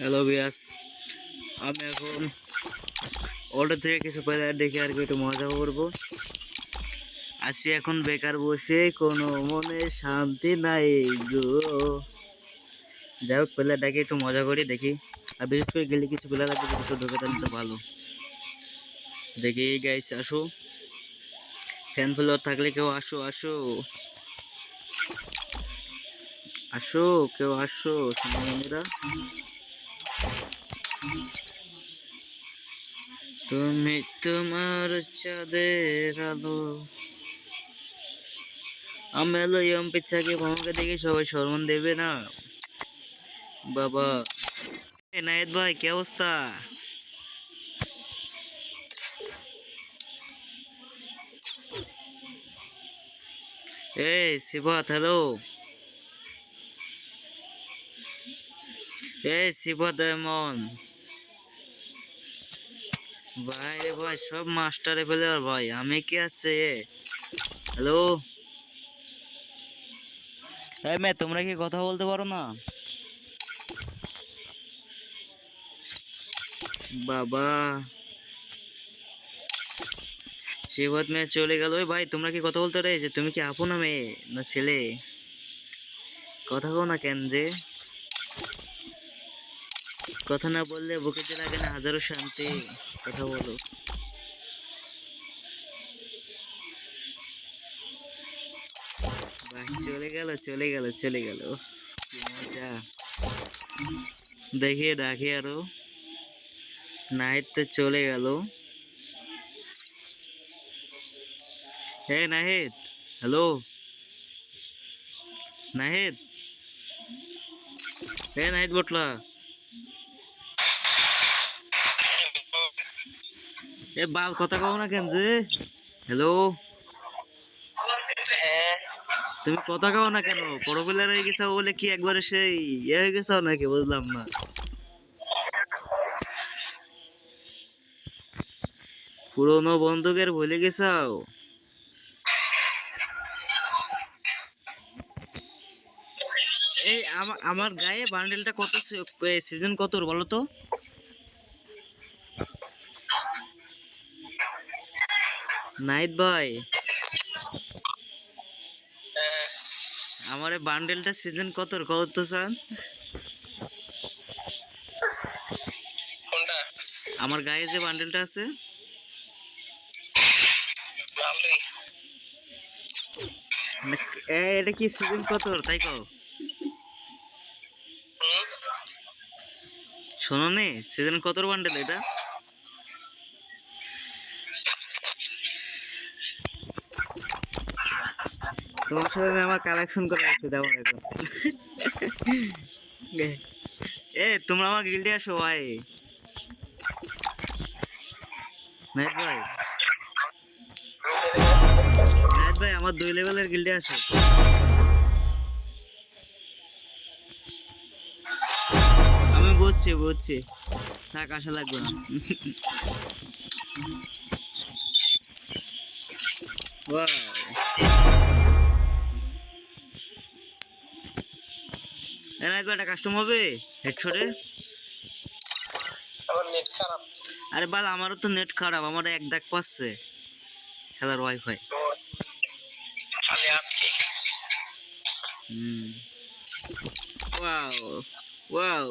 Hello বিয়াস আমি এখন auto থেকে কিছু প্লেয়ার দেখে আর কি একটু মজা করব। আসি এখন বেকার বসে, কোনো মনে শান্তি নাই গো। যাই হোক প্লেয়ারটাকে একটু মজা করি, দেখি। আর বিশেষ করে গেলে কিছু প্লেয়ার আছে কিছু ঢোকে তাহলে তো ভালো। দেখি গাইস আসো। ফ্যান ফলোয়ার থাকলে কেউ আসো আসো। আসো, কেউ আসো সোনামণিরা তুমি তোমার চাঁদের আলো। আমি এলো ইয়ম পিচ্ছাকে আমাকে দেখে সবাই সম্মান দেবে না। বাবা। নায়েদ ভাই, কি অবস্থা? এই শিবাত হ্যালো এই শিবাত এমন ভাই রে ভাই, সব মাস্টারে ফেলে ভাই, আমি কি আছে? হ্যালো এই মে তোমরা কি কথা বলতে পারো না? বাবা। শিবত মেয়ে চলে গেল। ওই ভাই, তোমরা কি কথা বলতে রয়েছে তুমি কি আপন মেয়ে না ছেলে? কথা কো না কেন যে? কথা না বললে বুকে যে লাগে না হাজারো শান্তি, কথা বলো। চলে গেল চলে গেল চলে গেল। মজা। দেখি ডাকি আরও। নাহিদ তো চলে গেল। Hey Nahid, hello? Nahid? Hey Nahid বটলা। বাল কথা কও না কেন যে? হ্যালো তুমি কথা কও না কেন? পরবেলার হয়ে গেছো বলে কি একবারে সেই ইয়ে হয়ে গেছো নাকি বুঝলাম না। পুরোনো বন্ধুকের ভুলে গেছাও? এই আমা- আমার গায়ে বান্ডেলটা কত সিজন কত বলো তো? নাইট ভাই। আমার এই বান্ডেলটা সিজন কত কত চান কোনটা? আমার গায়ে যে বান্ডেলটা আছে। এটা কি সিজন কত? তাই কও। শোনো নি সিজন কত বান্ডেল এটা? তোমার সাথে আমি আমার কালেকশন করে রাখছি দেবো এখন এ, তোমরা আমার গিল্ডে আসো ভাই। নাইট ভাই। নাইট ভাই, আমার দুই লেভেলের গিল্ডে আসো আমি বুঝছি বুঝছি। থাক আসা লাগবে না। Wow. এনা একটা কাস্টম হবে হেডশটে আমার নেট খারাপ। আরে বাল আমারও তো নেট খারাপ আমার এক দাগ পাচ্ছে। খেলার ওয়াইফাই খালি আটকে হুম। Wow wow